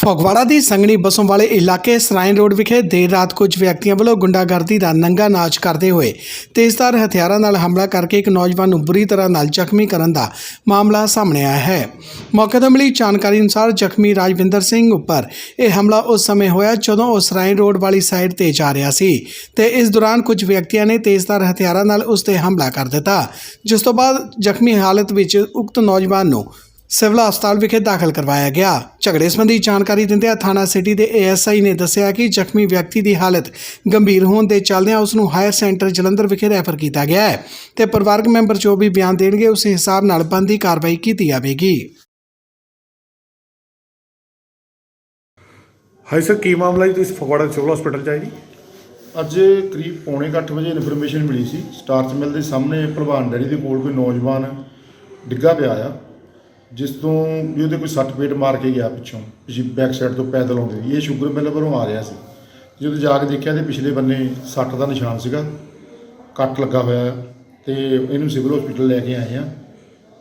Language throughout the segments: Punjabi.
ਫਗਵਾੜਾ ਦੀ ਸੰਗਣੀ ਬਸੋਂ ਵਾਲੇ ਇਲਾਕੇ ਸਰਾਇਨ ਰੋਡ ਵਿਖੇ ਦੇਰ ਰਾਤ ਕੁਝ ਵਿਅਕਤੀਆਂ ਵੱਲੋਂ ਗੁੰਡਾਗਰਦੀ ਦਾ ਨੰਗਾ ਨਾਚ ਕਰਦੇ ਹੋਏ ਤੇਜ਼ਧਾਰ ਹਥਿਆਰਾਂ ਨਾਲ ਹਮਲਾ ਕਰਕੇ ਇੱਕ ਨੌਜਵਾਨ ਨੂੰ ਬੁਰੀ ਤਰ੍ਹਾਂ ਨਾਲ ਜ਼ਖਮੀ ਕਰਨ ਦਾ ਮਾਮਲਾ ਸਾਹਮਣੇ ਆਇਆ ਹੈ। ਮੌਕੇ ਤੋਂ ਮਿਲੀ ਜਾਣਕਾਰੀ ਅਨੁਸਾਰ ਜ਼ਖਮੀ ਰਾਜਵਿੰਦਰ ਸਿੰਘ ਉੱਪਰ ਇਹ ਹਮਲਾ ਉਸ ਸਮੇਂ ਹੋਇਆ ਜਦੋਂ ਉਹ ਸਰਾਇਨ ਰੋਡ ਵਾਲੀ ਸਾਈਡ ਤੇ ਜਾ ਰਿਹਾ ਸੀ ਤੇ ਇਸ ਦੌਰਾਨ ਕੁਝ ਵਿਅਕਤੀਆਂ ਨੇ ਤੇਜ਼ਧਾਰ ਹਥਿਆਰਾਂ ਨਾਲ ਉਸ ਤੇ ਹਮਲਾ ਕਰ ਦਿੱਤਾ। ਜਿਸ ਤੋਂ ਬਾਅਦ ਜ਼ਖਮੀ ਹਾਲਤ ਵਿੱਚ ਉਕਤ ਨੌਜਵਾਨ ਨੂੰ ਸਿਵਲ ਹਸਪਤਾਲ ਵਿਖੇ ਦਾਖਲ ਕਰਵਾਇਆ ਗਿਆ। ਝਗੜੇ ਸੰਬੰਧੀ ਜਾਣਕਾਰੀ ਦਿੰਦਿਆਂ ਥਾਣਾ ਸਿਟੀ ਦੇ ਏਐਸਆਈ ਨੇ ਦੱਸਿਆ ਕਿ ਜ਼ਖਮੀ ਵਿਅਕਤੀ ਦੀ ਹਾਲਤ ਗੰਭੀਰ ਹੋਣ ਦੇ ਚੱਲਦਿਆਂ ਉਸ ਨੂੰ ਹਾਇਰ ਸੈਂਟਰ ਜਲੰਧਰ ਵਿਖੇ ਰੈਫਰ ਕੀਤਾ ਗਿਆ ਹੈ ਤੇ ਪਰਿਵਾਰਕ ਮੈਂਬਰ ਜੋ ਵੀ ਬਿਆਨ ਦੇਣਗੇ ਉਸ ਹਿਸਾਬ ਨਾਲ ਬੰਦੀ ਕਾਰਵਾਈ ਕੀਤੀ ਜਾਵੇਗੀ। ਹਾਈ ਸਰ ਕੀ ਮਾਮਲਾ ਜੀ? ਤੁਸੀਂ ਫਗਵਾੜਾ ਸਿਵਲ ਹਸਪੀਟਲ ਚ ਆਏ ਜੀ? ਅੱਜ ਕਰੀਬ ਪੌਣੇ ਕੁ ਅੱਠ ਵਜੇ ਇਨਫੋਰਮੇਸ਼ਨ ਮਿਲੀ ਸੀ। ਸਟਾਰਚ ਮਿਲ ਦੇ ਸਾਹਮਣੇ ਭਲਵਾਨ ਡੈਰੀ ਦੇ ਕੋਲ ਕੋਈ ਨੌਜਵਾਨ ਡਿੱਗਾ ਪਿਆ ਆ। ਜਿਸ ਤੋਂ ਵੀ ਉਹਦੇ ਕੋਈ ਸੱਟ ਪੇਟ ਮਾਰ ਕੇ ਗਿਆ ਪਿੱਛੋਂ, ਪਿਛੇ ਬੈਕ ਸਾਈਡ ਤੋਂ ਪੈਦਲ ਆਉਂਦੇ ਇਹ ਸ਼ੂਗਰ ਮਿਲ ਵੱਲੋਂ ਆ ਰਿਹਾ ਸੀ। ਜਦੋਂ ਜਾ ਕੇ ਦੇਖਿਆ ਤੇ ਪਿਛਲੇ ਬੰਨੇ ਸੱਟ ਦਾ ਨਿਸ਼ਾਨ ਸੀਗਾ। ਕੱਟ ਲੱਗਾ ਹੋਇਆ ਆ ਤੇ ਇਹਨੂੰ ਸਿਵਲ ਹਸਪੀਟਲ ਲੈ ਕੇ ਆਏ ਆ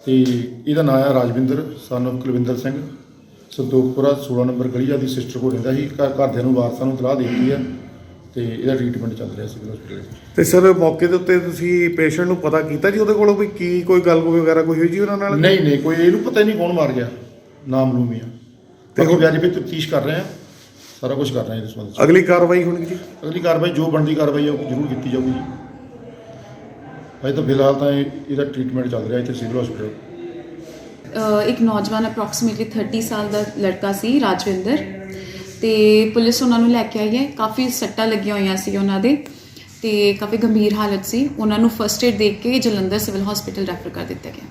ਤੇ ਇਹਦਾ ਨਾਮ ਆ ਰਾਜਵਿੰਦਰ, son ਕੁਲਵਿੰਦਰ ਸਿੰਘ। ਸੰਤੋਖਪੁਰਾ 16 ਨੰਬਰ ਗਲੀਆ ਦੀ ਸਿਸਟਰ ਕੋਲ ਰਹਿੰਦਾ ਸੀ। ਘਰ ਘਰਦਿਆਂ ਨੂੰ ਵਾਰਸਾਂ ਨੂੰ ਸਲਾਹ ਦੇ ਦਿੱਤੀ ਆ ਤੇ ਇਹਦਾ ਟ੍ਰੀਟਮੈਂਟ ਚੱਲ ਰਿਹਾ ਸਿਵਲ ਹਸਪੀਟਲ ਵਿੱਚ। ਤੇ ਸਰ ਮੌਕੇ ਦੇ ਉੱਤੇ ਤੁਸੀਂ ਪੇਸ਼ੈਂਟ ਨੂੰ ਪਤਾ ਕੀਤਾ ਜੀ ਉਹਦੇ ਕੋਲੋਂ ਵੀ ਕੀ ਕੋਈ ਗੱਲ ਵਗੈਰਾ ਕੋਈ ਹੋਈ ਜੀ ਉਹਨਾਂ ਨਾਲ? ਨਹੀਂ ਨਹੀਂ ਕੋਈ ਇਹਨੂੰ ਪਤਾ ਹੀ ਨਹੀਂ ਕੌਣ ਮਾਰ ਗਿਆ ਨਾਮ ਨੂੰ ਵੀ ਆ। ਤੇ ਹੁਣ- ਉਹ ਵੈਰੀਫਾਈ ਤਫਤੀਸ਼ ਕਰ ਰਹੇ ਆ ਸਾਰਾ ਕੁਝ ਕਰ ਰਹੇ ਆ ਇਸ ਸੰਬੰਧ ਵਿੱਚ। ਅਗਲੀ ਕਾਰਵਾਈ ਹੋਣੀ ਜੀ? ਅਗਲੀ ਕਾਰਵਾਈ ਜੋ ਬਣਦੀ ਕਾਰਵਾਈ ਆ ਉਹ ਜ਼ਰੂਰ ਕੀਤੀ ਜਾਊਗੀ ਜੀ। ਅਜੇ ਤਾਂ ਫਿਲਹਾਲ ਤਾਂ ਇਹ- ਇਹਦਾ ਟ੍ਰੀਟਮੈਂਟ ਚੱਲ ਰਿਹਾ ਇੱਥੇ ਸਿਵਲ ਹਸਪੀਟਲ ਇੱਕ ਨੌਜਵਾਨ ਅਪਰੋਕਸੀਮੇਟਲੀ 30 ਸਾਲ ਦਾ ਲੜਕਾ ਸੀ ਰਾਜਵਿੰਦਰ। ਤੇ ਪੁਲਿਸ ਉਹਨਾਂ ਨੂੰ ਲੈ ਕੇ ਆਈ ਹੈ। ਕਾਫੀ ਸੱਟਾਂ ਲੱਗੀਆਂ ਹੋਈਆਂ ਸੀ ਉਹਨਾਂ ਦੇ ਤੇ ਕਾਫੀ ਗੰਭੀਰ ਹਾਲਤ ਸੀ। ਉਹਨਾਂ ਨੂੰ ਫਰਸਟ ਏਡ ਦੇ ਕੇ ਜਲੰਧਰ ਸਿਵਲ ਹਸਪੀਟਲ ਰੈਫਰ ਕਰ ਦਿੱਤਾ ਗਿਆ।